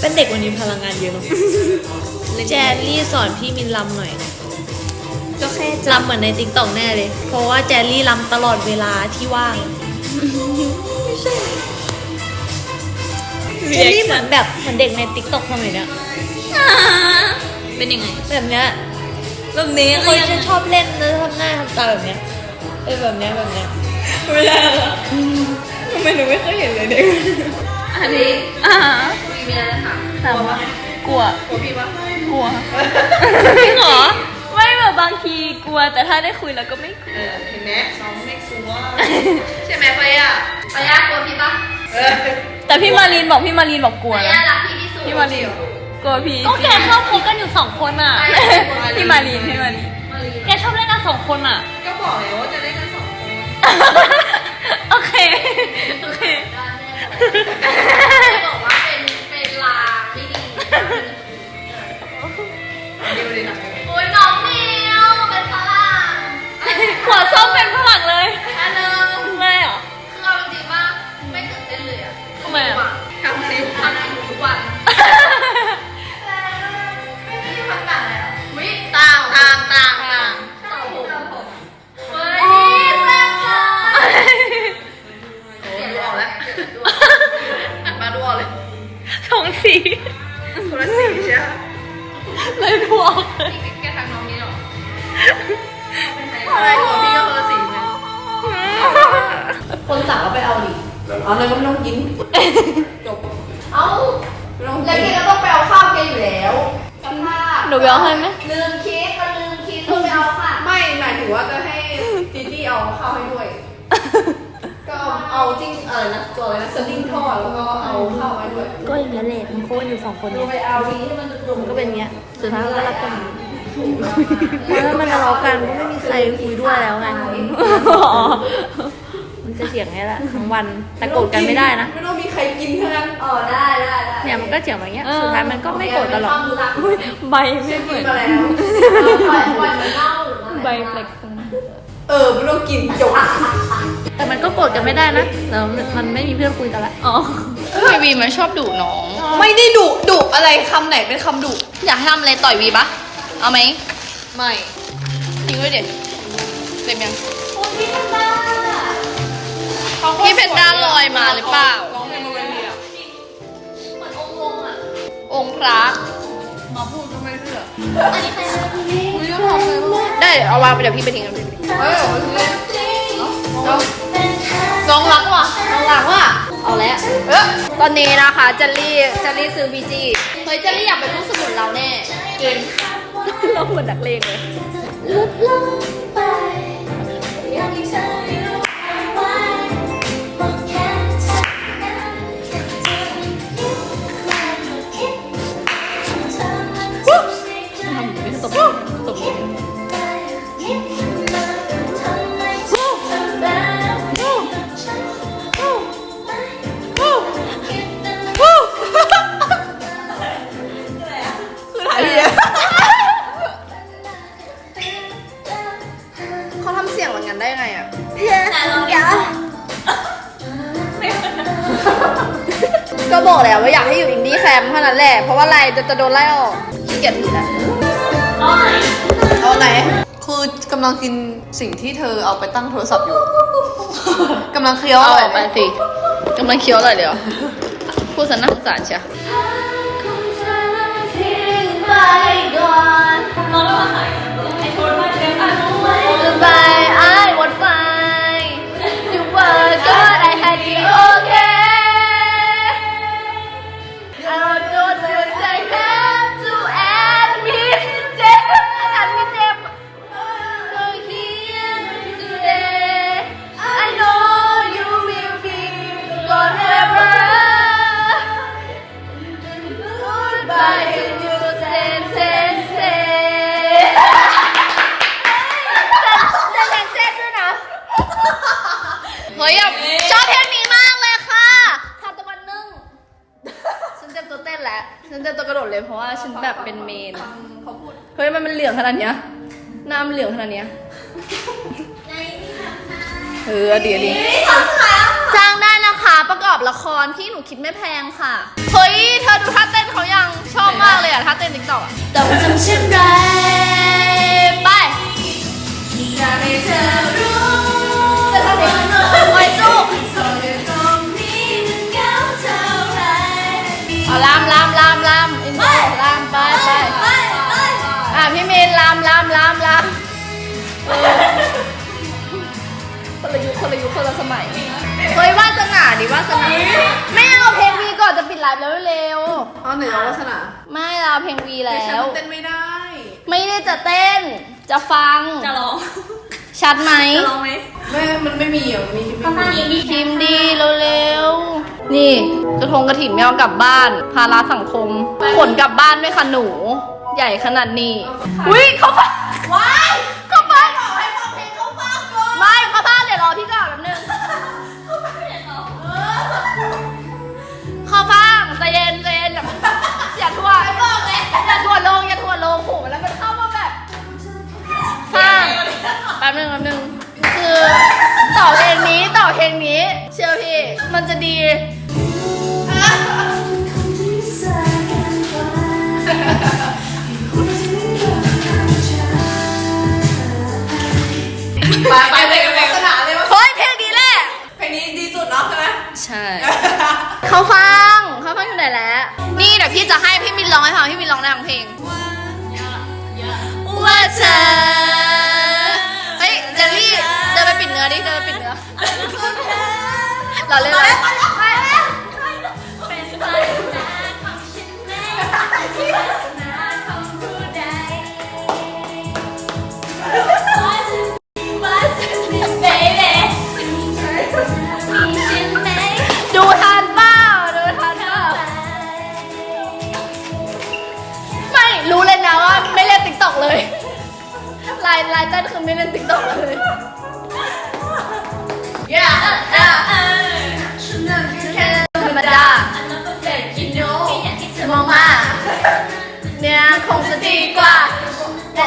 เป็นเด็กวันนี้พลังงานเยอะเนาะ แจนลี่สอนพี่มินลำหน่อย ก็แค่ลำเหมือนในติ๊กต็อกแน่เลย เพราะว่าแจนลี่ลำตลอดเวลาที่ว่างแจนลี่เหมือนแบบเหมือนเด็กในติ๊กต็อกทำไมเนี่ยเป็นยังไง แบบเนี้ยแบบเนี้ยคนจะชอบเล่นนะทำหน้าทำตาแบบเนี้ยเอ้แบบเนี้ยแบบเนี้ยไม่ได้ ไมหนูไม่เคยเห็นเลยเด็กอันนี้อ่ามีอะไรถามถามว่ากลัว กลัวพี่ปะกลัวจริงเหรอ ไม่แบบบางทีกลัว แต่ถ้าได้คุยแล้วก็ไม่กลัว เออเห็นไหมน้องไม่กลัวใช่ไหมไปอะปายากลัวพี่ปะเออแต่พี่มารีนบอกพี่มารีนบอกกลัวปานะยารักพี่ที่สุดพี่มารีนกลัวพี่ก็แกชอบคบกันอยู่สองคนอะ พี่มารีนพี่มารีนแกชอบเล่นกันสองคนอะ ก็บอกแล้วว่าจะเล่น โอเคบอกว่าเป็นเป็นลาไม่ดีเดียวเลยนะโอ้ยน้องมิวเป็นฝรั่งหัวส้มเป็นฝรั่งเลยอันนึงไม่เหรอคือเอาจริงๆว่าไม่ตื่นเต้นเลยอะทำไมอะทำซิทำสิ่งทุกวัน เลยพวกนี่แกทางน้องนี่หรออะไรหัวพี่ก็คนละสีเลยคนสั่งก็ไปเอาดิเอาเลยก็ไม่ต้องกินจบ เอ้าไม่ต้องแล้วกิแกนก็ต้องไปเอาข้าวแกอยู่แล้วสภาพหนูไปเอาให้ไหมลืมคิดก็ลืมคิดต้องไปเอาค่ะ ไม่หมายถึงว่าจะให้จีจี้เอาข้าวให้ด้วย ก็เอาเอาจิ้งอะไรนะตัวอะไรนะสลิงทอดแล้วก็เอาข้าวไว้ด้วยก็อย่างนั้นแหละมันโค้อยู่สองคนดูเนี่ยไปเอาดีให้มันรวมก็เป็นอย่างเงี้ยสุดท้ายก็รักกันเพราะถ้ามันทะเลาะกันก็ไม่มีใครคุยด้วยแล้วไงมันจะเถียงไงล่ะทั้งวันแต่โกรธกันไม่ได้นะ ไม่ต้องมีใครกินเท่านั้นเออได้ได้ได้เนี่ยมันก็เถียงแบบเงี้ยสุดท้ายมันก็ไม่โกรธกันหรอกใบไม่เหมือนมาแล้วปล่อยปล่อยมันเน่าหรืออะไรใบเฟล็กตรงนั้นเออไม่ต้องกินจบ แต่มันก็โกรธกันไม่ได้นะแล้วมันไม่มีเพื่อนคุยกันละอ๋อไอวีมันชอบดุน้อง ไม่ได้ดุดุอะไรคำไหนเป็นคำดุอยากให้ทำอะไรต่อยวีปะเอาไหมไม่ทิ้งไว้เดี๋ยวเต็มยังพี่เพชรด้าลอยมาหรือเปล่าร้องเพลงมาเลยอะองค์พระมาพูดก็ไม่เชื่อได้เอาวางไปเดี๋ยวพี่ไปทิ้งกันพี่ไปทิ้งเฮ้ยเอา ออตอนนี้นะคะเจลลี่เจลลี่ซื้อบีจีเฮ้ยเจลลี่อยากเป็นลูกสมุนเราแน่จริงเราเหมือนนักเลงเลยาอยากให้อยู่อินดี้แคมป์เท่านั้นแหละ เพราะว่าอะไรจะจะโดนไล่ออกขี้เกียจผิดแล้วเอาไหน คือกำลังกินสิ่งที่เธอเอาไปตั้งโทรศัพท์อยู่ กำลังเคี้ยวเอาออร่ออยกไปสิกำลังเคี้ยวอะไรเดี๋ยวพูดสนน่าสงสารเชียว เต็มตัวกระโดดเลยเพราะว่าฉันแบบเป็นเมนเฮ้ยมันมันเหลืองขนาดเนี้ยหน้ามันเหลืองขนาดเนี้ยเออดีดีจ้างได้นะคะนะคะประกอบละครที่หนูคิดไม่แพงค่ะ เฮ้ย เธอดูท่าเต้นเขายังชอบมากเลยอะท่าเต้นติ๊กต็อกต้องทำเช่นไร ลามลามลามลามเออคนละยุคคนละยุคคนละสมัยเฮ้ยวาสนาดิวาสนาไม่เอาเพลงวีก่อนจะปิดไลฟ์แล้วเร็วเอาไหนเอาวัฒนาไม่เราเพลงวีแล้ฉันว เต้นไม่ได้ ไม่ได้จะเต้น จะฟัง จะร้อง ชัดไหมจะร้องไหมไม่มันไม่มีอะมีไม่มีพิมพ์ดีเร็วๆนี่กระทงกระถิ่นไม่เอากลับบ้าน ภาระสังคมขนกลับบ้านด้วยค่ะหนู ใหญ่ขนาดนี้ อุ้ยเขาฟังว้ายเขาฟังบอกให้ฟังเพลงเขาฟังก่อนไม่เขาฟังเดี๋ยวรอพี่ก่อนแป๊บนึงเขาฟังใจเย็นใจเย็นอย่าอย่าทั่วอย่าทั่วลงอย่าทั่วลงโหแล้วมันเข้ามาแบบฟังแป๊บนึงแป๊บนึงคือต่อเพลงนี้ต่อเพลงนี้ เชื่อพี่มันจะดี ร้องได้ทั้งเพลงว่าเธอเฮ้ยเจลลี่เดินไปปิดเนื้อดิเดินไปปิดเนื้อเราเล่นเลยเป็น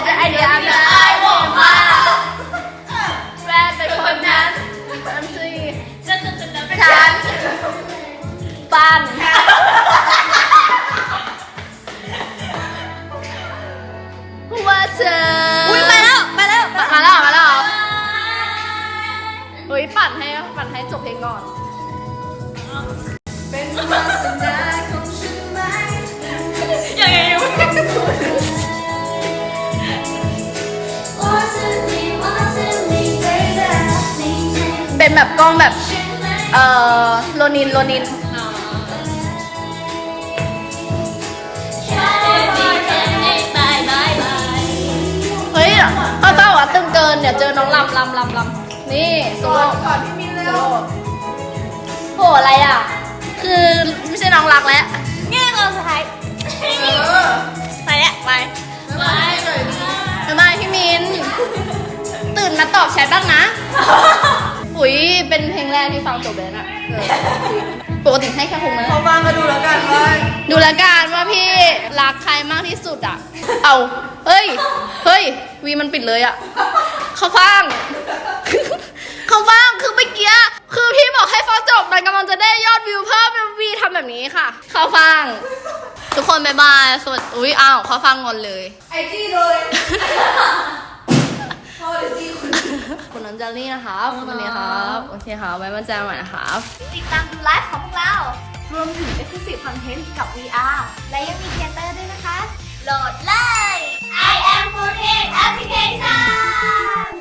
แต่ไอเดียแต่ไอบอกมาแม่เป็นคนนั้นฉันซีจะจะจะจะฉันปันว่าเธออุ้ยไปแล้วไปแล้วมาแล้วมาแล้วเฮ้ยปั่นให้ปั่นให้จบเพลงก่อน เป็นแบบกล้องแบบฉันไหมเอ่อโลนินโลนินแค่ดีแค่ไม่บายบายบายเฮ้ยเขาเต้าอะตึงเกินเดี๋ยวเจอน้องลำลำลำลำนี่โซก่อโล่นก่อนพี่มินเร็วโหอะไรอะ คือไม่ใช่น้องรักแล้วแง่ก่อนสุดท้ายเออไปแล้วไปไปหน่อยดิทำไมพี่มินตื่นมาตอบแชทบ้างนะ อุ้ยเป็นเพลงแรกที่ฟังจบเลยนะเออปกติให้แค่คงนะเขาฟังก็ดูแล้วกันว่าดูและกันว่าพี่รักใครมากที่สุดอะ เอาเฮ้ย เฮ้ย วีมันปิดเลยอะ เขาฟัง เขาฟังคือเมื่อกี้คือพี่บอกให้ฟังจบมันกำลังจะได้ยอดวิวเพิ่มเป็นวีทำแบบนี้ค่ะ เขาฟัง ทุกคนบายบายสวัสดีอุ้ยอ้าวเขาฟังงอนเลย ไอจี้เลย พ่อไอจี้ คุณน้องจันนี่นะครับวันนี้ครับ โอเคครับไว้มาเจอนใหม่นะครับ ติดตามดูไลฟ์ของพวกเรา รวมถึง exclusive content กับ VR และยังมีเทเตอร์ด้วยนะคะ โหลดเลย I am Food Application